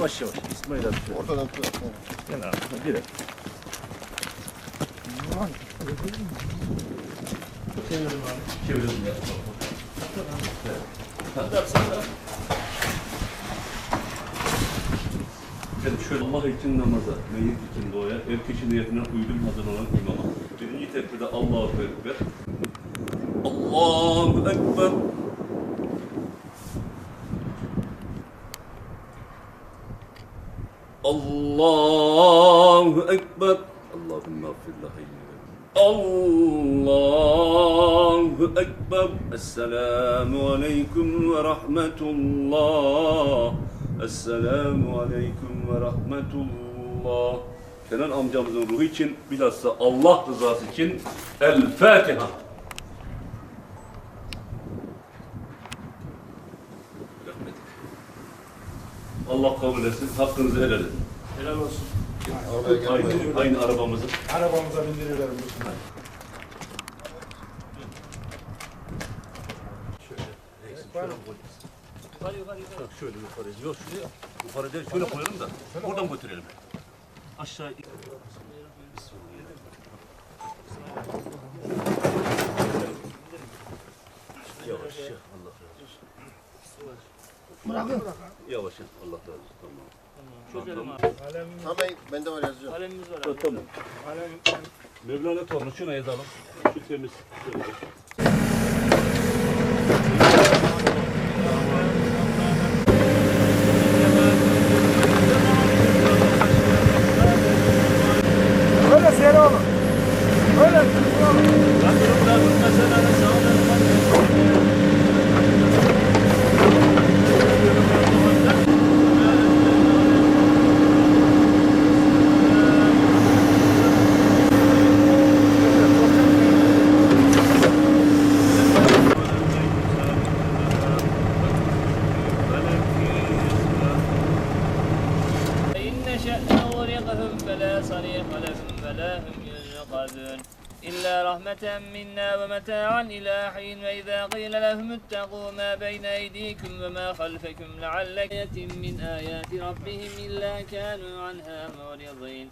Yavaş yavaş. İsmail abi şöyle. Ortadan tut. Gel abi. Direkt. Çevirelim ya. Ben şöyle Allah için namaza, meyyit için doğaya, her kişi niyetine uydurmadan olan imama. Birinci tekbirde Allahu Ekber. Allahu Ekber. Allahu Ekber. Allahümme affir Allahu Ekber. Esselamu Aleyküm ve Rahmetullah. Esselamu Aleyküm ve Rahmetullah. Kenan amcamızın ruhu için bilhassa Allah rızası için El Fatiha. Allah kabul etsin. Hakkınızı helal edin. Helal olsun. Gel. Aynı, aynı arabamızı. Arabamıza bindirirler bunu. Yukarı yukarı yukarı. Şöyle yukarı. Yok şuraya. Yukarı değil şöyle koyalım da. Buradan götürelim. Aşağı. Yavaş ya. Allah razı olsun. Bırakın. Yavaş ya. Allah razı olsun. Tamam. Çözelim abi. Tamam ben, bende var yazacağım. Kalemimiz var Tamam. abi. tamam. Alem, Mevlana torunu şuna yazalım. Şu temiz. Şöyle. نغرقهم فلا صريخ لهم ولا هم ينقذون. إلا رحمة منا ومتاعا إلى حين وإذا قيل لهم اتقوا ما بين أيديكم وما خلفكم لعلك من آيات ربهم إلا كانوا عنها معرضين.